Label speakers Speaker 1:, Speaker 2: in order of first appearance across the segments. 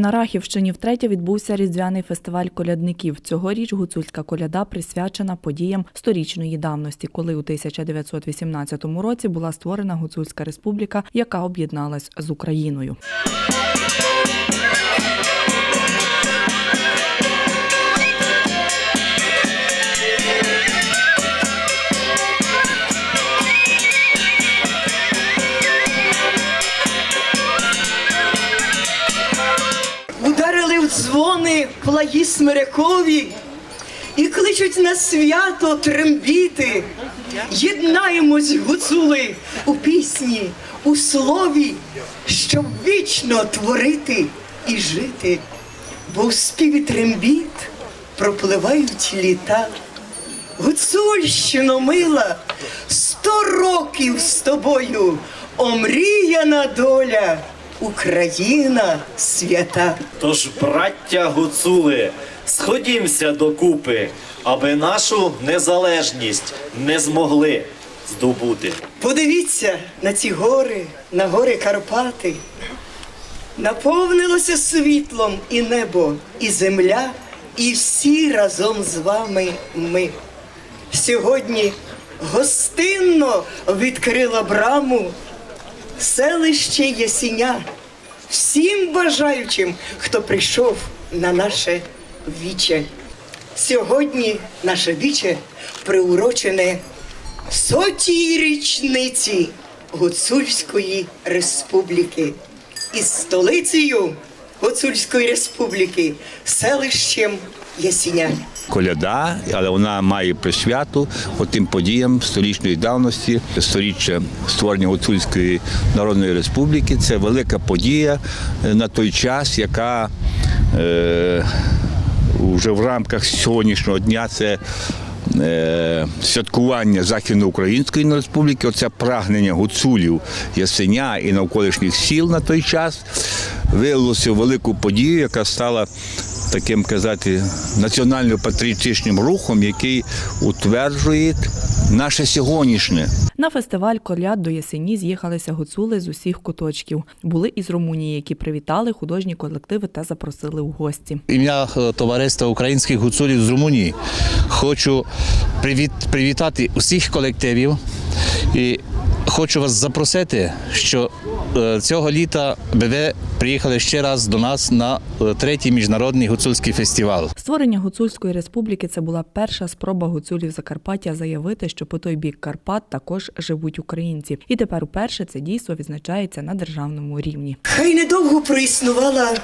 Speaker 1: На Рахівщині втретє відбувся різдвяний фестиваль колядників. Цьогоріч гуцульська коляда присвячена подіям сторічної давності, коли у 1918 році була створена Гуцульська республіка, яка об'єдналась з Україною.
Speaker 2: Плагі смирякові і кличуть на свято трембіти. Єднаємось, гуцули, у пісні, у слові, щоб вічно творити і жити, бо в співі трембіт пропливають літа. Гуцульщино мила, сто років з тобою, омріяна доля, Україна свята.
Speaker 3: Тож, браття гуцули, сходімся докупи, аби нашу незалежність не змогли здобути.
Speaker 2: Подивіться на ці гори, на гори Карпати. Наповнилося світлом і небо, і земля, і всі разом з вами ми. Сьогодні гостинно відкрила браму селище Ясіня всім бажаючим, хто прийшов на наше віче. Сьогодні наше віче приурочене сотій річниці Гуцульської республіки із столицею Гуцульської республіки, селищем Ясіня.
Speaker 4: Коляда, але вона має присвяту тим подіям сторічної давності, сторіччя створення Гуцульської Народної Республіки. Це велика подія е, на той час, яка е, вже в рамках сьогоднішнього дня це. е, Святкування Західноукраїнської республіки, оце прагнення гуцулів Ясеня і навколишніх сіл на той час вилилося в велику подію, яка стала таким казати національно-патріотичним рухом, який утверджує наше сьогоднішнє.
Speaker 1: На фестиваль коляд до Ясені з'їхалися гуцули з усіх куточків. Були із Румунії, які привітали художні колективи та запросили у гості.
Speaker 5: ім'я е, товариства українських гуцулів з Румунії. Хочу привіт, привітати усіх колективів і хочу вас запросити, що е, цього літа би ви приїхали ще раз до нас на е, третій міжнародний гуцульський фестиваль.
Speaker 1: Створення Гуцульської республіки це була перша спроба гуцулів Закарпаття заявити, що по той бік Карпат також живуть українці. І тепер уперше це дійство відзначається на державному рівні.
Speaker 2: Хай недовго проіснувала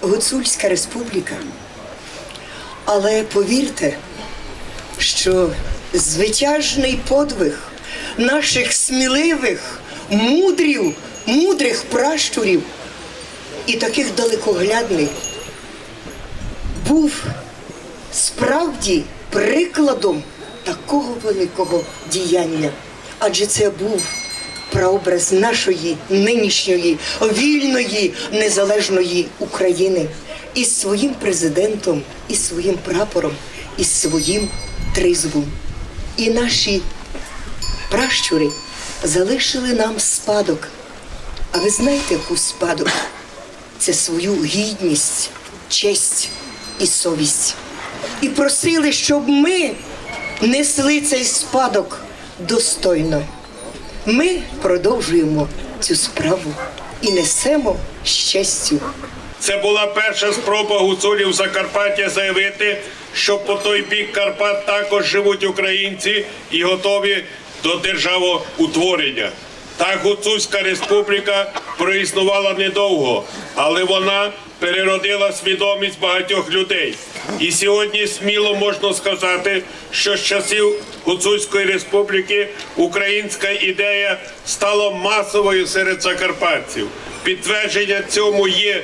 Speaker 2: Гуцульська республіка, але повірте, що звитяжний подвиг наших сміливих, мудрів, мудрих пращурів і таких далекоглядних був справді прикладом такого великого діяння. Адже це був прообраз нашої нинішньої вільної незалежної України із своїм президентом, із своїм прапором, із своїм тризубом. І наші пращури залишили нам спадок. А ви знаєте, яку спадок? Це свою гідність, честь і совість. І просили, щоб ми несли цей спадок достойно. Ми продовжуємо цю справу і несемо з честю.
Speaker 6: Це була перша спроба гуцулів Закарпаття заявити, що по той бік Карпат також живуть українці і готові до державоутворення. Та Гуцульська республіка проіснувала недовго, але вона переродила свідомість багатьох людей. І сьогодні сміло можна сказати, що з часів Гуцульської республіки українська ідея стала масовою серед закарпатців. Підтвердження цьому є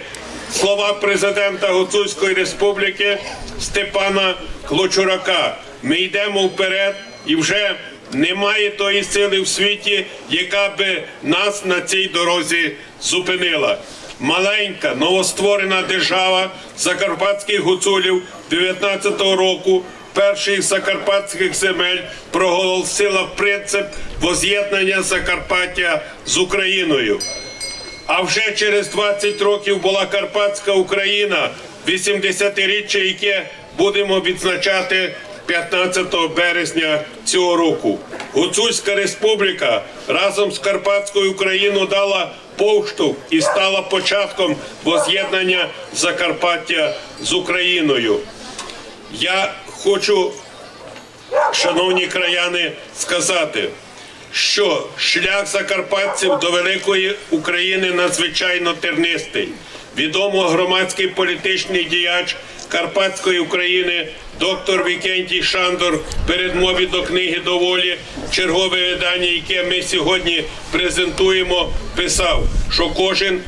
Speaker 6: слова президента Гуцульської республіки Степана Клочурака. Ми йдемо вперед і вже немає тої сили в світі, яка би нас на цій дорозі зупинила. Маленька новостворена держава закарпатських гуцулів 19-го року перших закарпатських земель проголосила принцип воз'єднання Закарпаття з Україною. А вже через 20 років була Карпатська Україна, 80-річчя, яке будемо відзначати 15 березня цього року. Гуцульська республіка разом з Карпатською Україною дала повштовх і стала початком воз'єднання Закарпаття з Україною. Я хочу, шановні краяни, сказати, що шлях закарпатців до великої України надзвичайно тернистий. Відомо громадський політичний діяч Карпатської України, доктор Вікентій Шандор, передмові до книги доволі, чергове видання, яке ми сьогодні презентуємо, писав, що кожен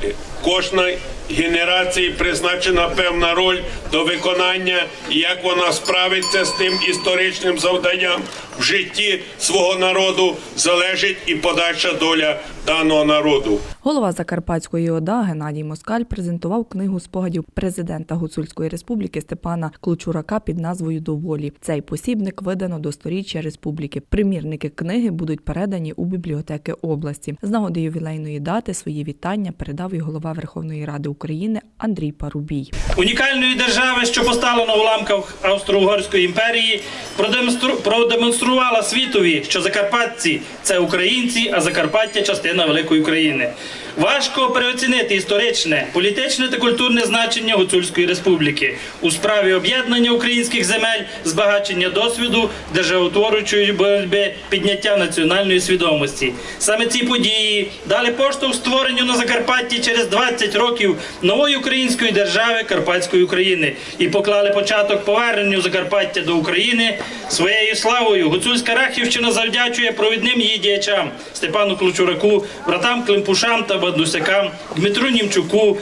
Speaker 6: кожна генерації призначена певна роль до виконання, і як вона справиться з тим історичним завданням в житті свого народу, залежить і подальша доля даного народу.
Speaker 1: Голова Закарпатської ОДА Геннадій Москаль презентував книгу спогадів президента Гуцульської республіки Степана Клучурака під назвою Доволі. Цей посібник видано до сторіччя республіки. Примірники книги будуть передані у бібліотеки області. З нагоди ювілейної дати свої вітання передав і голова Верховної Ради України Андрій Парубій.
Speaker 7: унікальної держави, що постала на уламках Австро-Угорської імперії, продемонстру- продемонструвала світові, що закарпатці це українці, а Закарпаття частина великої України. Важко переоцінити історичне, політичне та культурне значення Гуцульської республіки у справі об'єднання українських земель, збагачення досвіду, державотворчої боротьби, підняття національної свідомості. Саме ці події дали поштовх створенню на Закарпатті через 20 років нової української держави Карпатської України і поклали початок поверненню Закарпаття до України своєю славою. Гуцульська Рахівщина завдячує провідним її діячам Степану Клучураку, братам Климпушам та Бандусякам, Дмитру Німчуку,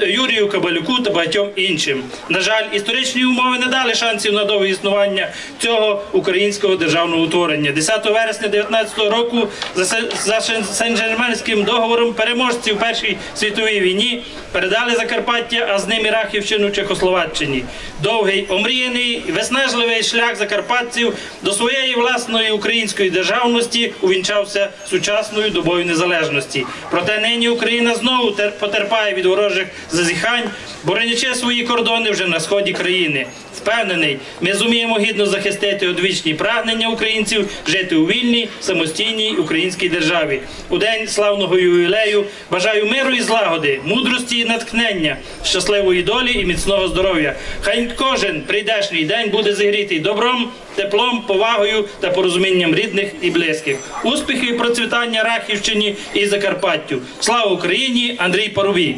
Speaker 7: Юрію Кабалюку та багатьом іншим. На жаль, історичні умови не дали шансів на довге існування цього українського державного утворення. 10 вересня 19 року за Се- Сен-Жерменським договором переможці в Першій світовій війні передали Закарпаття, а з ним і Рахівщину Чехословаччині. Довгий, омріяний, виснажливий шлях закарпатців до своєї власної української державності увінчався сучасною добою незалежності. Проте нині Україна знову потерпає від ворожих зазіхань, боронячи свої кордони вже на сході країни. Впевнений, ми зуміємо гідно захистити одвічні прагнення українців жити у вільній, самостійній українській державі. У день славного ювілею бажаю миру і злагоди, мудрості і натхнення, щасливої долі і міцного здоров'я. Хай кожен прийдешній день буде зігрітий добром, теплом, повагою та порозумінням рідних і близьких. Успіхи і процвітання Рахівщині і Закарпаттю. Слава Україні! Андрій Парубій.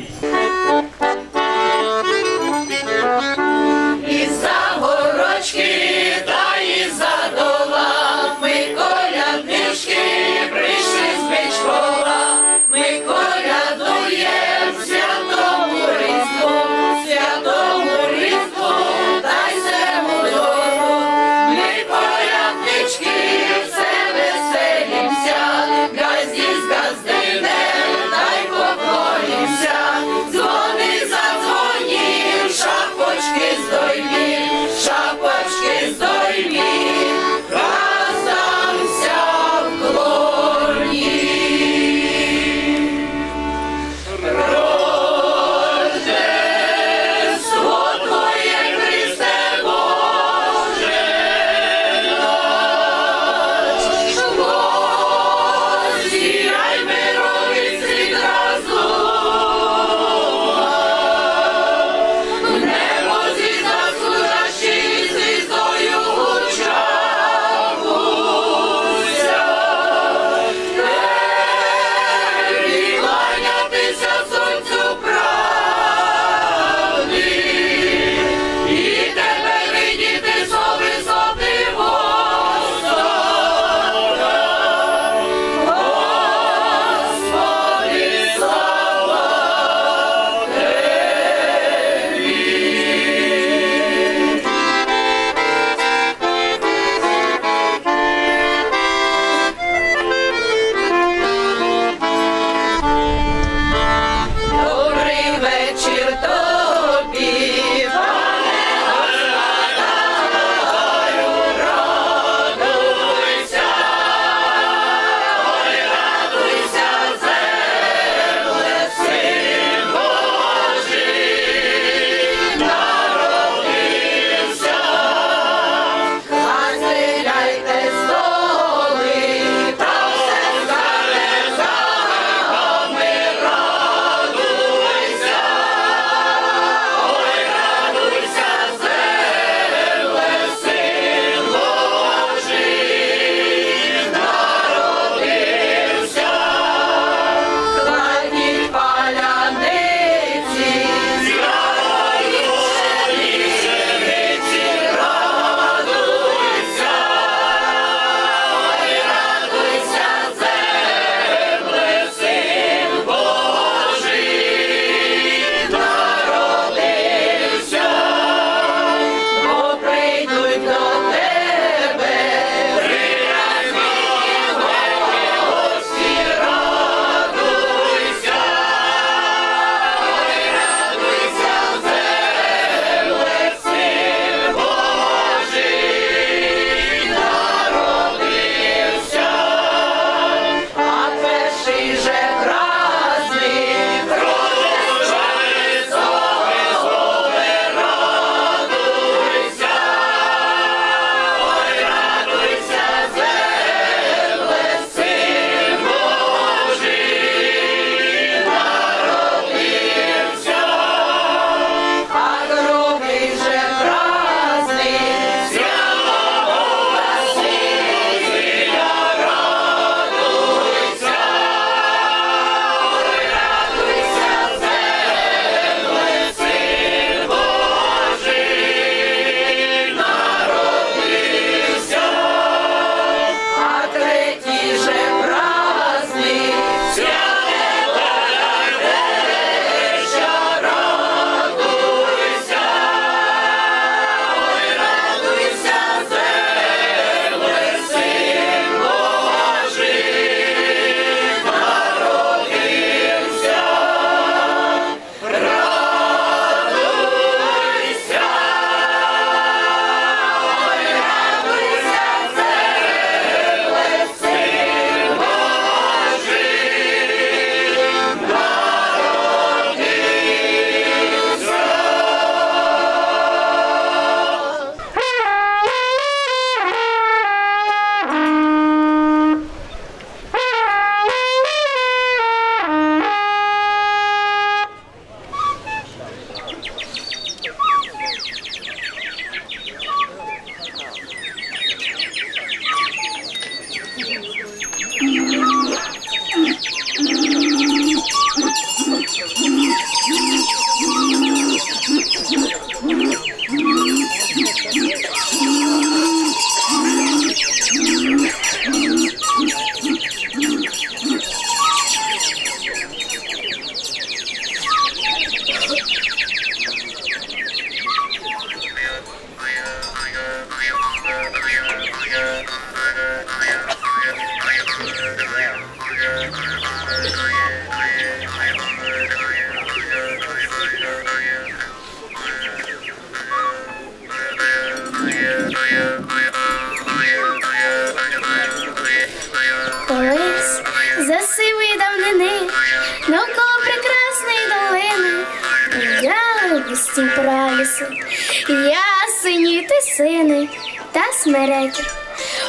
Speaker 8: Ясені тисини та смереки.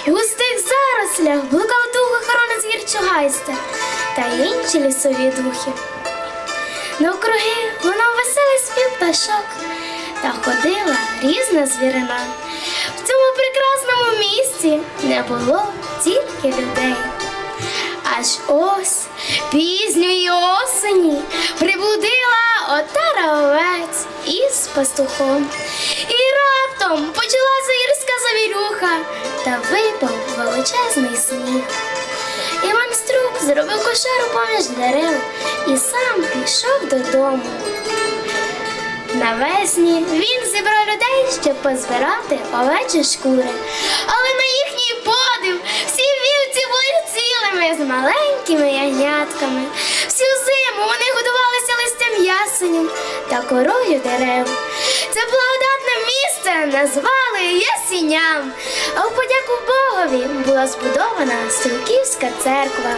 Speaker 8: Густих зарослях блукав дух охорони звірчогайста та інші лісові духи. Навкруги лунав веселий спів пташок та ходила різна звірина. В цьому прекрасному місці не було тільки людей. Аж ось пізньої осені прибудила отара овець із пастухом. І раптом почалася гірська завірюха та випав величезний сніг. Іван Струк зробив кошару поміж дерев і сам пішов додому. Навесні він зібрав людей, щоб позбирати овечі шкури. Але цілими з маленькими ягнятками. Всю зиму вони годувалися листям ясенів та корою дерев. Це благодатне місце назвали Ясіням, а в подяку Богові була збудована Стрілківська церква.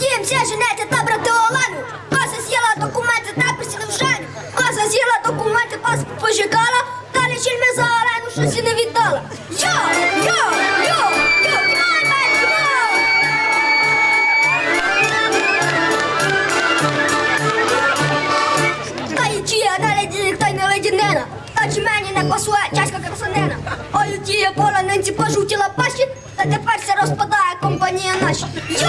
Speaker 8: Та ходімся женети та брати Олену. Коса з'їла документи та присіли в жену. Коса з'їла документи, паспорт пожикала. Далі чільми за Олену щось не віддала. Йо, йо! Та й чия леді, хто й не ледянина. Та чи мені не пасує чашка красанина. Ой, тіє поля нинці пожутіла пащі, та тепер се розпадає компанія наша. Йо,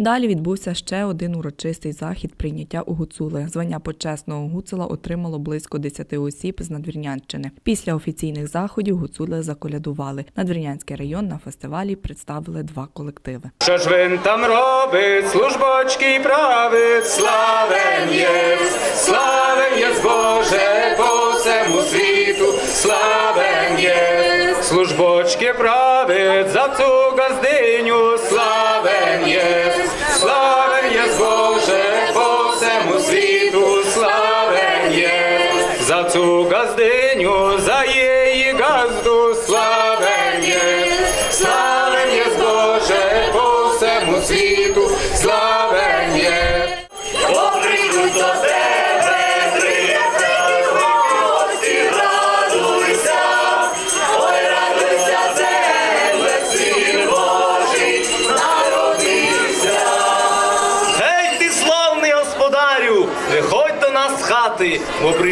Speaker 1: Далі відбувся ще один урочистий захід прийняття у гуцули. Звання почесного гуцула отримало близько 10 осіб з Надвірнянщини. Після офіційних заходів гуцули заколядували. Надвірнянський район на фестивалі представили два колективи.
Speaker 9: Що ж він там робить, службочки править, славен є, славен є Боже по всему світу, славен є, службочки править за цю газдиню, славен є, цю газденю за її газду, славен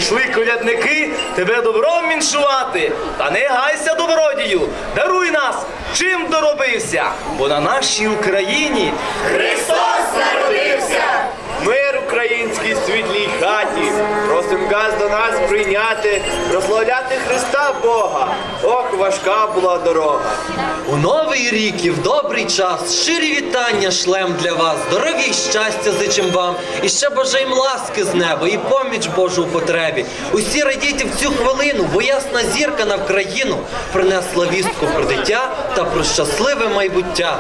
Speaker 3: прийшли колядники тебе добром міншувати. Та не гайся добродію, даруй нас, чим доробився, бо на нашій Україні
Speaker 10: просим до нас прийняти, прославляти Христа Бога. Ох, важка була дорога.
Speaker 11: У новий рік і в добрий час щирі вітання шлем для вас, здоров'я і щастя зичим вам, і ще бажаєм ласки з неба і поміч Божу у потребі. Усі радійте в цю хвилину, бо ясна зірка на Вкраїну принесла вістку про дитя та про щасливе майбуття.